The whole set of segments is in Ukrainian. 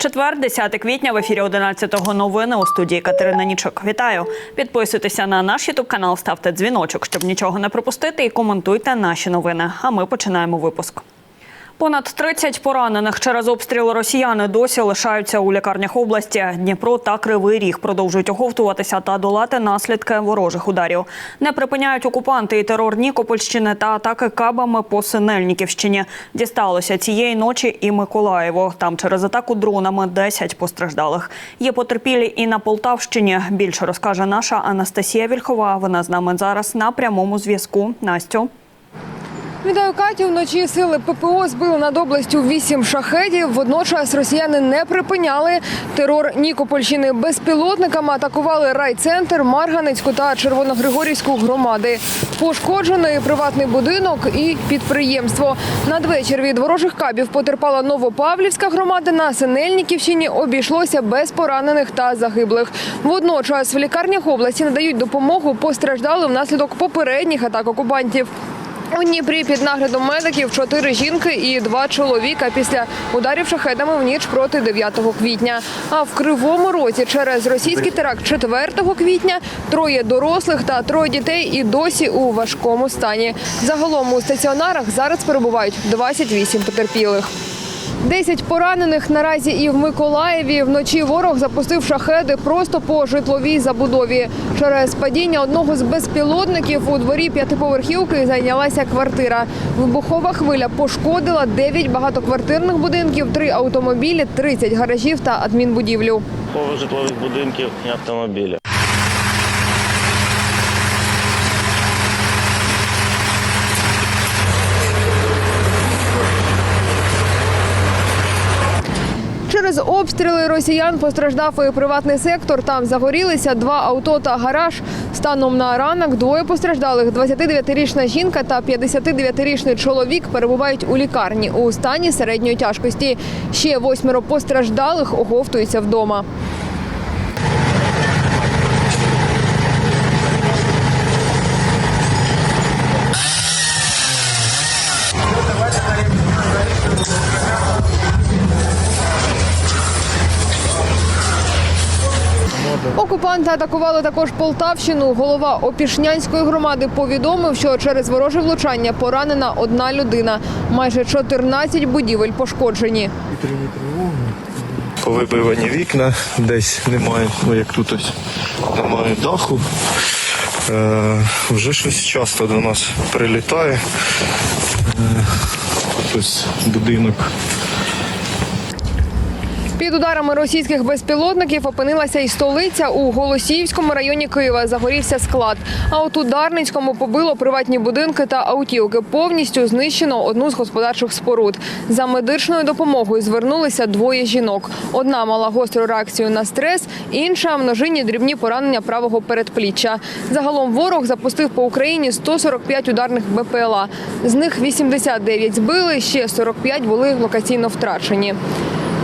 Четвер, 10 квітня, в ефірі 11-го новини у студії Катерина Нічок. Вітаю! Підписуйтеся на наш ютуб канал, ставте дзвіночок, щоб нічого не пропустити, і коментуйте наші новини. А ми починаємо випуск. Понад 30 поранених через обстріл росіяни досі лишаються у лікарнях області. Дніпро та Кривий Ріг продовжують оговтуватися та долати наслідки ворожих ударів. Не припиняють окупанти і терор Нікопольщини та атаки кабами по Синельниківщині. Дісталося цієї ночі і Миколаєво. Там через атаку дронами 10 постраждалих. Є потерпілі і на Полтавщині. Більше розкаже наша Анастасія Вільхова. Вона з нами зараз на прямому зв'язку. Настю. Вітаю Катю. Вночі сили ППО збили над областю вісім шахедів. Водночас росіяни не припиняли терор Нікопольщини. Безпілотниками атакували райцентр, Марганецьку та Червоногригорівську громади. Пошкоджений приватний будинок і підприємство. Надвечір від ворожих кабів потерпала Новопавлівська громада. На Синельниківщині обійшлося без поранених та загиблих. Водночас в лікарнях області надають допомогу постраждалим внаслідок попередніх атак окупантів. У Дніпрі під наглядом медиків чотири жінки і два чоловіка після ударів шахедами в ніч проти 9 квітня. А в Кривому Розі через російський теракт 4 квітня троє дорослих та троє дітей і досі у важкому стані. Загалом у стаціонарах зараз перебувають 28 потерпілих. Десять поранених наразі і в Миколаєві. Вночі ворог запустив шахеди просто по житловій забудові. Через падіння одного з безпілотників у дворі п'ятиповерхівки зайнялася квартира. Вибухова хвиля пошкодила 9 багатоквартирних будинків, 3 автомобілі, 30 гаражів та адмінбудівлю. По житлових будинків і автомобілів. Через обстріли росіян постраждав і приватний сектор. Там загорілися два авто та гараж. Станом на ранок двоє постраждалих. 29-річна жінка та 59-річний чоловік перебувають у лікарні у стані середньої тяжкості. Ще восьмеро постраждалих оговтуються вдома. Окупанти атакували також Полтавщину. Голова Опішнянської громади повідомив, що через вороже влучання поранена одна людина. Майже 14 будівель пошкоджені. повибивані вікна, десь немає, ну як тут ось немає даху. Е, вже щось часто до нас прилітає. Е, ось будинок. Під ударами російських безпілотників опинилася і столиця у Голосіївському районі Києва. Загорівся склад. А от у Дарницькому побило приватні будинки та аутівки. Повністю знищено одну з господарчих споруд. За медичною допомогою звернулися двоє жінок. Одна мала гостру реакцію на стрес, інша множинні дрібні поранення правого передпліччя. Загалом ворог запустив по Україні 145 ударних БПЛА. З них 89 збили, ще 45 були локаційно втрачені.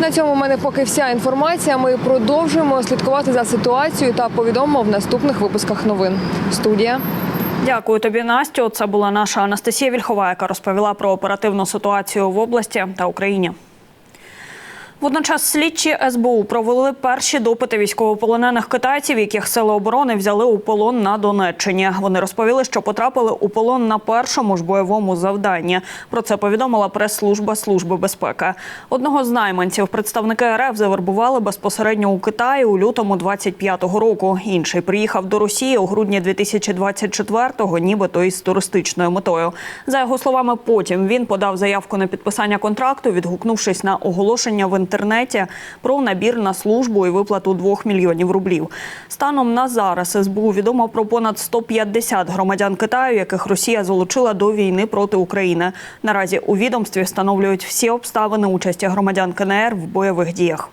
На цьому в мене поки вся інформація. Ми продовжуємо слідкувати за ситуацією та повідомимо в наступних випусках новин. Студія. Дякую тобі, Настю. Це була наша Анастасія Вільхова, яка розповіла про оперативну ситуацію в області та Україні. Водночас слідчі СБУ провели перші допити військовополонених китайців, яких сили оборони взяли у полон на Донеччині. Вони розповіли, що потрапили у полон на першому ж бойовому завданні. Про це повідомила прес-служба Служби безпеки. Одного з найманців представники РФ завербували безпосередньо у Китаї у лютому 25-го року. Інший приїхав до Росії у грудні 2024-го, нібито із туристичною метою. За його словами, потім він подав заявку на підписання контракту, відгукнувшись на оголошення в інтернеті про набір на службу і виплату 2 мільйонів рублів. Станом на зараз СБУ відомо про понад 150 громадян Китаю, яких Росія залучила до війни проти України. Наразі у відомстві встановлюють всі обставини участі громадян КНР в бойових діях.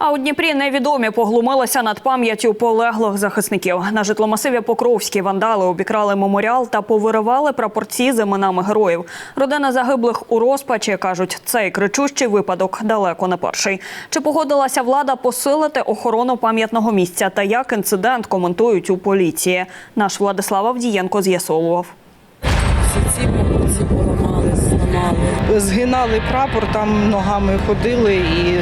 А у Дніпрі невідомі поглумилися над пам'яттю полеглих захисників. На житломасиві Покровській вандали обікрали меморіал та повиривали прапорці з іменами героїв. Родина загиблих у розпачі кажуть, цей кричущий випадок далеко не перший. Чи погодилася влада посилити охорону пам'ятного місця та як інцидент коментують у поліції? Наш Владислав Авдієнко з'ясовував. Ці згинали прапор, там ногами ходили і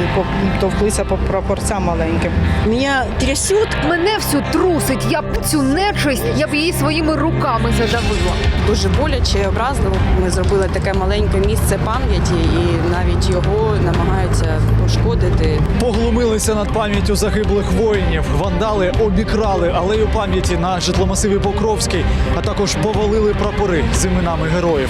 товклися по прапорцям маленьким. Меня трясет. Мене всю трусить. Я б цю нечисть, я б її своїми руками задавила. дуже боляче і образливо. Ми зробили таке маленьке місце пам'яті, і навіть його намагаються пошкодити. Поглумилися над пам'яттю загиблих воїнів. Вандали обікрали алею пам'яті на житломасиві Покровський, а також повалили прапори з іменами героїв.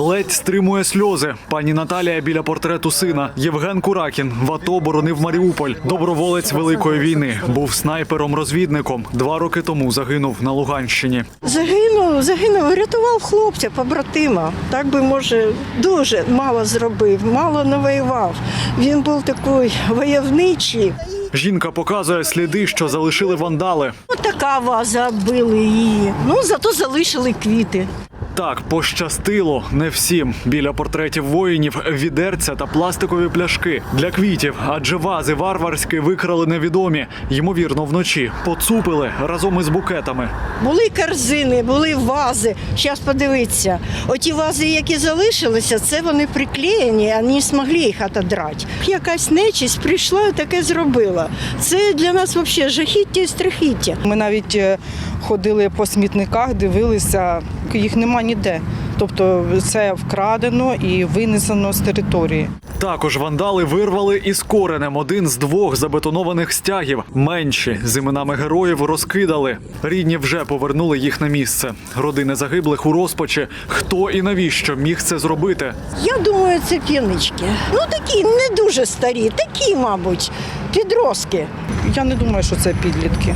Ледь стримує сльози. Пані Наталія біля портрету сина. Євген Куракін в АТО боронив Маріуполь. Доброволець Великої війни. Був снайпером-розвідником. Два роки тому загинув на Луганщині. Загинув, загинув, рятував хлопця, побратима. Так би, може, дуже мало зробив, мало навоював. Він був такий войовничий. Жінка показує сліди, що залишили вандали. Ось така ваза били її. Ну, зато залишили квіти. Так, пощастило не всім. Біля портретів воїнів відерця та пластикові пляшки для квітів, адже вази варварські викрали невідомі. Ймовірно, вночі поцупили разом із букетами. Були корзини, були вази. Зараз подивіться. Оті вази, які залишилися, це вони приклеєні, а не змогли їх отодрати. Якась нечисть прийшла і таке зробила. Це для нас взагалі жахіття і страхіття. Ми навіть е, ходили по смітниках, дивилися, їх нема ніде. Тобто це вкрадено і винесено з території. Також вандали вирвали із коренем один з двох забетонованих стягів. Менші з іменами героїв розкидали. Рідні вже повернули їх на місце. Родини загиблих у розпачі. Хто і навіщо міг це зробити? Я думаю, це п'янички. Ну такі не дуже старі, такі, мабуть, підростки. Я не думаю, що це підлітки.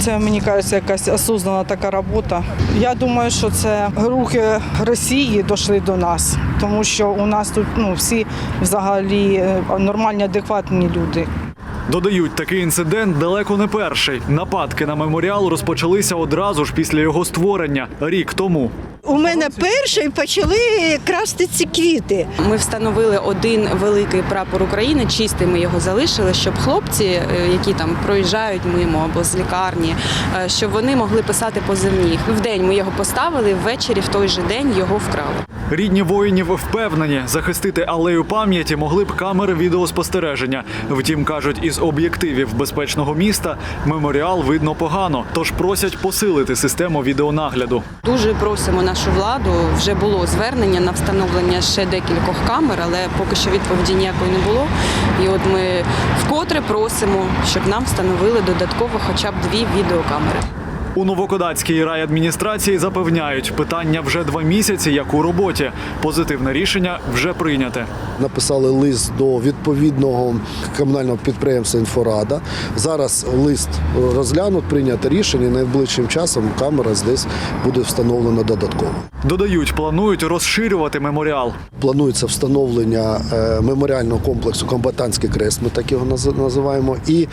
Це мені кажеться якась осознана така робота. Я думаю, що це руки Росії дійшли до нас, тому що у нас тут ну всі взагалі е, нормальні, адекватні люди. Додають, такий інцидент далеко не перший. Нападки на меморіал розпочалися одразу ж після його створення рік тому. У мене перші почали красти ці квіти. Ми встановили один великий прапор України, чистий ми його залишили, щоб хлопці, е, які там проїжджають мимо або з лікарні, е, щоб вони могли писати позивні. В день ми його поставили, ввечері в той же день його вкрали. Рідні воїнів впевнені, захистити алею пам'яті могли б камери відеоспостереження. Втім, кажуть, із об'єктивів безпечного міста меморіал видно погано, тож просять посилити систему відеонагляду. Дуже просимо нашу владу. Вже було звернення на встановлення ще декількох камер, але поки що відповіді ніякої не було. І от ми вкотре просимо, щоб нам встановили додатково хоча б дві відеокамери. У Новокодацькій райадміністрації запевняють, питання вже два місяці, як у роботі. Позитивне рішення вже прийняте. написали лист до відповідного комунального підприємства Інфорада. Зараз лист розглянуть, прийнято рішення. і Найближчим часом камера здесь буде встановлена додатково. Додають, планують розширювати меморіал. Планується встановлення е, меморіального комплексу Комбатантський крест. Ми так його називаємо. І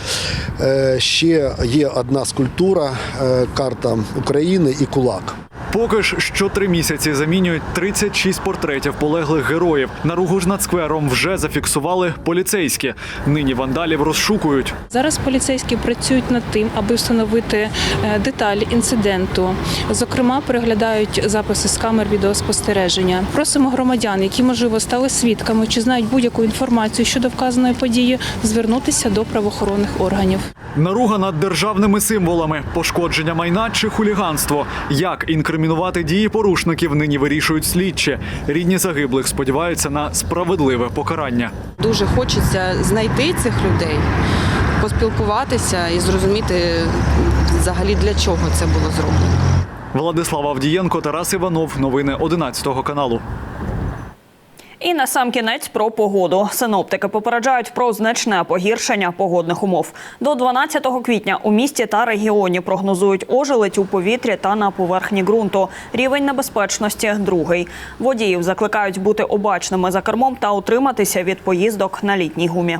е, ще є одна скульптура, е, карта України і кулак. Поки ж що три місяці замінюють 36 портретів полеглих героїв. Наругу ж над сквером вже зафіксували поліцейські. Нині вандалів розшукують. Зараз поліцейські працюють над тим, аби встановити е, деталі інциденту. Зокрема, переглядають записи з камер відеоспостереження. Просимо громадян, які можливо стали свідками чи знають будь-яку інформацію щодо вказаної події, звернутися до правоохоронних органів. Наруга над державними символами, пошкодження майна чи хуліганство. Як інкримінувати дії порушників нині вирішують слідчі. Рідні загиблих сподіваються на справедливе покарання. Дуже хочеться знайти цих людей, поспілкуватися і зрозуміти взагалі для чого це було зроблено. Владислав Авдієнко, Тарас Іванов. Новини 11 каналу. І на сам кінець про погоду. Синоптики попереджають про значне погіршення погодних умов. До 12 квітня у місті та регіоні прогнозують ожеледь у повітрі та на поверхні ґрунту. Рівень небезпечності другий. Водіїв закликають бути обачними за кермом та утриматися від поїздок на літній гумі.